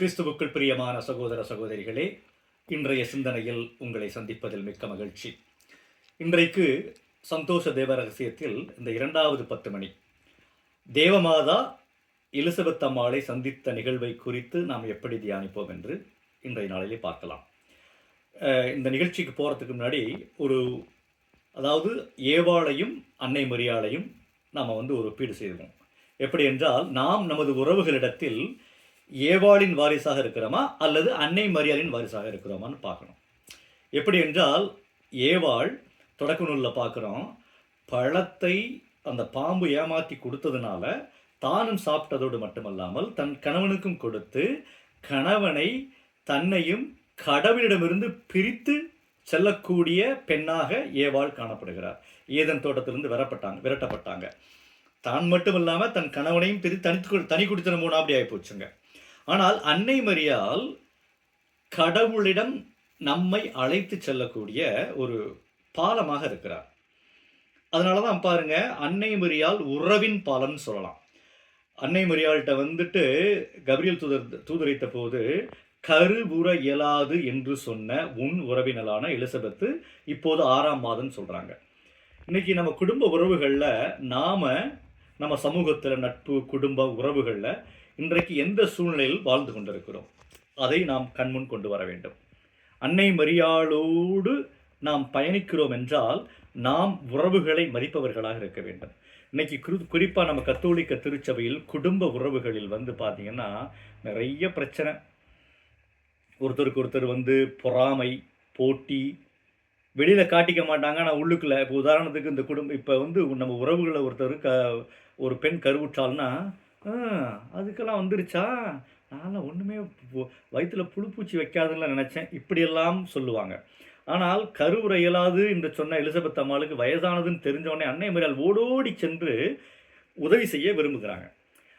கிறிஸ்துவுக்குள் பிரியமான சகோதர சகோதரிகளே இன்றைய சிந்தனையில் உங்களை சந்திப்பதில் மிக்க மகிழ்ச்சி. இன்றைக்கு சந்தோஷ தேவ ரகசியத்தில் இந்த இரண்டாவது பத்து மணி. தேவமாதா எலிசபெத் அம்மாளை சந்தித்த நிகழ்வை குறித்து நாம் எப்படி தியானிப்போம் என்று இன்றைய நாளிலே பார்க்கலாம். இந்த நிகழ்ச்சிக்கு போகிறதுக்கு முன்னாடி ஒரு அதாவது ஏவாளையும் அன்னை மரியாளையும் நாம் வந்து ஒரு ஒப்பீடு செய்வோம். எப்படி என்றால் நாம் நமது உறவுகளிடத்தில் ஏவாளின் வாரிசாக இருக்கிறோமா? அல்லது அன்னை மரியாளின் வாரிசாக இருக்கிறோமான்னு பார்க்கணும். எப்படி என்றால் ஏவாள் தொடக்க நூலில் பார்க்குறோம் பழத்தை அந்த பாம்பு ஏமாற்றி கொடுத்ததுனால தானும் சாப்பிட்டதோடு மட்டுமல்லாமல் தன் கணவனுக்கும் கொடுத்து கணவனை தன்னையும் கடவுளிடமிருந்து பிரித்து செல்லக்கூடிய பெண்ணாக ஏவாள் காணப்படுகிறார். ஏதன் தோட்டத்திலிருந்து விரப்பட்டாங்க விரட்டப்பட்டாங்க. தான் மட்டும் இல்லாமல் தன் கணவனையும் பிரித்து தனித்து தனி குடித்தனம் போனா அப்படி ஆகி போச்சுங்க. ஆனால் அன்னை மரியால் கடவுளிடம் நம்மை அழைத்து செல்லக்கூடிய ஒரு பாலமாக இருக்கிறார். அதனால தான் பாருங்க அன்னை மரியால் உறவின் பாலம்னு சொல்லலாம். அன்னை மரியாள்கிட்ட வந்துட்டு கபிரியல் தூதர் தூதரித்த போது கருவுற இயலாது என்று சொன்ன உன் உறவினலான எலிசபெத்து இப்போது ஆறாம் மாதம் சொல்கிறாங்க இன்னைக்கு நம்ம குடும்ப உறவுகளில் நாம் நம்ம சமூகத்தில் நட்பு குடும்ப உறவுகளில் இன்றைக்கு எந்த சூழ்நிலையில் வாழ்ந்து கொண்டிருக்கிறோம்? அதை நாம் கண்முன் கொண்டு வர வேண்டும். அன்னை மரியாளோடு நாம் பயணிக்கிறோம் என்றால் நாம் உறவுகளை மதிப்பவர்களாக இருக்க வேண்டும். இன்னைக்கு குறி குறிப்பாக நம்ம கத்தோலிக்க திருச்சபையில் குடும்ப உறவுகளில் வந்து பார்த்தீங்கன்னா நிறைய பிரச்சனை. ஒருத்தருக்கு ஒருத்தர் வந்து பொறாமை போட்டி வெளியில் காட்டிக்க மாட்டாங்க ஆனால் உள்ளுக்குள்ள இப்போ உதாரணத்துக்கு இந்த குடும்பம் இப்போ வந்து நம்ம உறவுகளை ஒருத்தர் க ஒரு பெண் கருவுற்றால்னா அதுக்கெல்லாம் வந்துருச்சா? நான்லாம் ஒன்றுமே வயிற்றில் புழுப்பூச்சி வைக்காதுன்னு நினச்சேன். இப்படியெல்லாம் சொல்லுவாங்க. ஆனால் கருவுற இயலாது என்று சொன்ன எலிசபெத் அம்மாளுக்கு வயதானதுன்னு தெரிஞ்சவொடனே அன்னை மரியால் ஓடோடி சென்று உதவி செய்ய விரும்புகிறாங்க.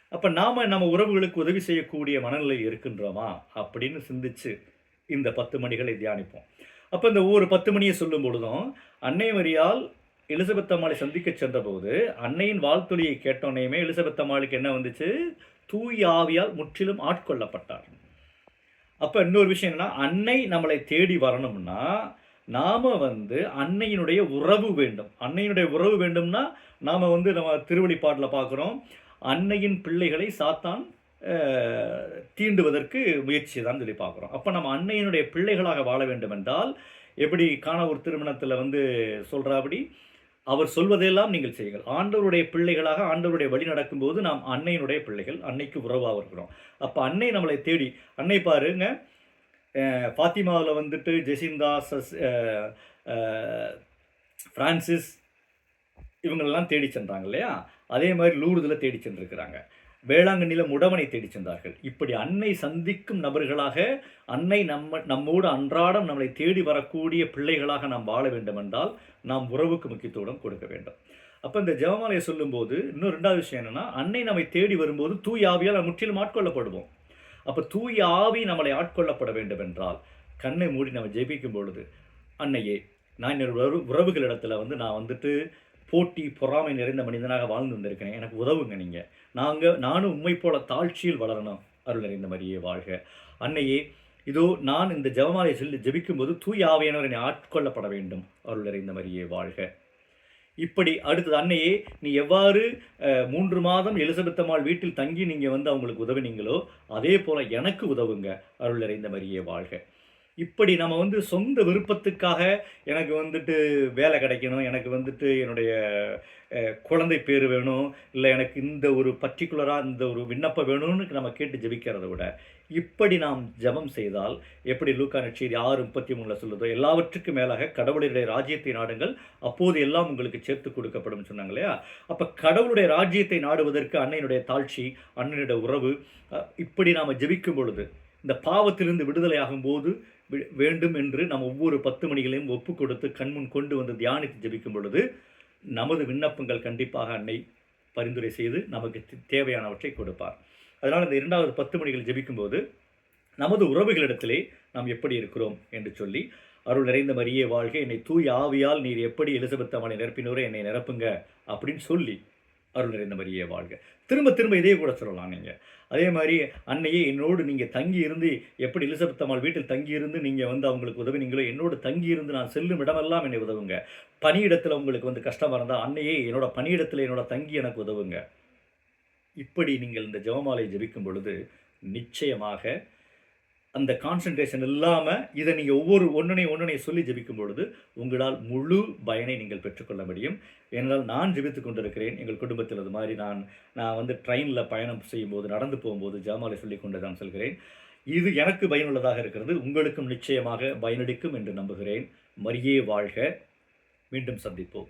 அப்போ நாம் நம்ம உறவுகளுக்கு உதவி செய்யக்கூடிய மனநிலையில் இருக்கின்றோமா? அப்படின்னு சிந்திச்சு இந்த பத்து மணிகளை தியானிப்போம். அப்போ இந்த ஒவ்வொரு பத்து மணியை சொல்லும் பொழுதும் அன்னை மரியால் எலிசபெத் அம்மாளை சந்திக்க சென்றபோது அன்னையின் வாழ்த்தொழியை கேட்டோன்னேயுமே எலிசபெத் அம்மாளுக்கு என்ன வந்துச்சு? தூய் ஆவியால் முற்றிலும் ஆட்கொள்ளப்பட்டார். அப்போ இன்னொரு விஷயம் என்னன்னா அன்னை நம்மளை தேடி வரணும்னா நாம் வந்து அன்னையினுடைய உறவு வேண்டும். அன்னையினுடைய உறவு வேண்டும்னா நாம் வந்து நம்ம திருவழிப்பாட்டில் பார்க்குறோம் அன்னையின் பிள்ளைகளை சாத்தான் தீண்டுவதற்கு முயற்சி தான் சொல்லி பார்க்குறோம். அப்போ நம்ம அன்னையினுடைய பிள்ளைகளாக வாழ வேண்டும் என்றால் எப்படி காண ஒரு திருமணத்தில் வந்து சொல்கிறாபடி அவர் சொல்வதெல்லாம் நீங்கள் செய்யுங்கள். ஆண்டவருடைய பிள்ளைகளாக ஆண்டவருடைய வழி நடக்கும்போது நாம் அன்னையினுடைய பிள்ளைகள் அன்னைக்கு உறவாக இருக்கிறோம். அப்போ அன்னை நம்மளை தேடி அன்னை பாருங்க ஃபாத்திமாவில் வந்துட்டு ஜெசிந்தா சஸ் ஃப்ரான்சிஸ் இவங்களெல்லாம் தேடி சென்றாங்க இல்லையா? அதே மாதிரி லூர்தில் தேடி சென்றிருக்கிறாங்க. வேளாங்கண்ணியில் முடவனை தேடி சென்றார்கள். இப்படி அன்னை சந்திக்கும் நபர்களாக அன்னை நம்ம நம்மோடு அன்றாடம் நம்மளை தேடி வரக்கூடிய பிள்ளைகளாக நாம் வாழ வேண்டும் என்றால் நாம் உறவுக்கு முக்கியத்துவம் கொடுக்க வேண்டும். அப்போ இந்த ஜெபமாலையை சொல்லும்போது இன்னும் ரெண்டாவது விஷயம் என்னென்னா அன்னை நம்மை தேடி வரும்போது தூய் ஆவியால் நாம் முற்றிலும் ஆட்கொள்ளப்படுவோம். அப்போ தூய் ஆவி நம்மளை ஆட்கொள்ளப்பட வேண்டும் என்றால் கண்ணை மூடி நம்ம ஜெபிக்கும் பொழுது அன்னையே நான் என்னோட உறவு வந்து நான் வந்துட்டு போட்டி பொறாமை நிறைந்த மனிதனாக வாழ்ந்து வந்திருக்கிறேன். எனக்கு உதவுங்க நீங்கள் நாங்கள் நானும் உண்மை போல தாழ்ச்சியில் வளரணும். அருள் நிறைந்த மாதிரியே வாழ்க. அன்னையே இதோ நான் இந்த ஜெபமாலையை சொல்லி ஜெபிக்கும்போது தூய் ஆவையானவர் என்னை ஆட்கொள்ளப்பட வேண்டும். அருள் நிறைந்த மாதிரியே வாழ்க. இப்படி அடுத்தது அன்னையே நீ எவ்வாறு மூன்று மாதம் எலிசபெத் அம்மாள் வீட்டில் தங்கி நீங்கள் வந்து அவங்களுக்கு உதவினீங்களோ அதே போல் எனக்கு உதவுங்க. அருள் நிறைந்த மாதிரியே வாழ்க. இப்படி நம்ம வந்து சொந்த விருப்பத்துக்காக எனக்கு வந்துட்டு வேலை கிடைக்கணும் எனக்கு வந்துட்டு என்னுடைய குழந்தை பேர் வேணும் இல்லை எனக்கு இந்த ஒரு பர்டிகுலராக இந்த ஒரு விண்ணப்பம் வேணும்னு நம்ம கேட்டு ஜெபிக்கிறத விட இப்படி நாம் ஜெபம் செய்தால் எப்படி லூக்கா நட்செய்தி ஆறு முப்பத்தி மூணில் சொல்லுதோ எல்லாவற்றுக்கும் மேலாக கடவுளுடைய ராஜ்யத்தை நாடுங்கள் அப்போது எல்லாம் உங்களுக்கு சேர்த்து கொடுக்கப்படும் சொன்னாங்க இல்லையா? அப்போ கடவுளுடைய ராஜ்யத்தை நாடுவதற்கு அன்னையினுடைய தாழ்ச்சி அண்ணனுடைய உறவு இப்படி நாம் ஜபிக்கும் பொழுது இந்த பாவத்திலிருந்து விடுதலை ஆகும்போது வேண்டும் என்று நாம் ஒவ்வொரு பத்து மணிகளையும் ஒப்பு கொடுத்து கண்முன் கொண்டு வந்து தியானித்து ஜபிக்கும் பொழுது நமது விண்ணப்பங்கள் கண்டிப்பாக அன்னை பரிந்துரை செய்து நமக்கு தே- தேவையானவற்றை கொடுப்பார். அதனால் இந்த இரண்டாவது பத்து மணிகள் ஜெபிக்கும்போது நமது உறவுகளிடத்திலே நாம் எப்படி இருக்கிறோம் என்று சொல்லி அருள் நிறைந்த மரியே வாழ்க என்னை தூய் ஆவியால் நீர் எப்படி எலிசபெத் அம்மனை நிரப்பினோரோ என்னை நிரப்புங்க அப்படின்னு சொல்லி அருள் நிறைந்த மாதிரியே வாழ்க. திரும்ப திரும்ப இதே கூட சொல்லலாம் நீங்கள் அதே மாதிரி அன்னையே என்னோடு நீங்கள் தங்கி இருந்து எப்படி எலிசபெத் அம்மாள் வீட்டில் தங்கி இருந்து நீங்கள் வந்து அவங்களுக்கு உதவினீங்களோ என்னோடு தங்கி இருந்து நான் செல்லும் இடமெல்லாம் என்னை உதவுங்க. பணியிடத்தில் உங்களுக்கு வந்து கஷ்டமாக இருந்தால் அன்னையே என்னோட பணியிடத்தில் என்னோட தங்கி எனக்கு உதவுங்க. இப்படி நீங்கள் இந்த ஜெபமாலை ஜெபிக்கும் பொழுது நிச்சயமாக அந்த கான்சன்ட்ரேஷன் இல்லாமல் இதை நீங்கள் ஒவ்வொரு ஒன்றனை ஒன்றனை சொல்லி ஜபிக்கும் பொழுது உங்களால் முழு பயனை நீங்கள் பெற்றுக்கொள்ள முடியும். ஏனென்றால் நான் ஜபித்து கொண்டிருக்கிறேன். எங்கள் குடும்பத்தில் அது மாதிரி நான் நான் வந்து ட்ரெயினில் பயணம் செய்யும்போது நடந்து போகும்போது ஜாமாலை சொல்லி கொண்டு தான் செல்கிறேன். இது எனக்கு பயனுள்ளதாக இருக்கிறது. உங்களுக்கும் நிச்சயமாக பயனளிக்கும் என்று நம்புகிறேன். மரியே வாழ்க. மீண்டும் சந்திப்போம்.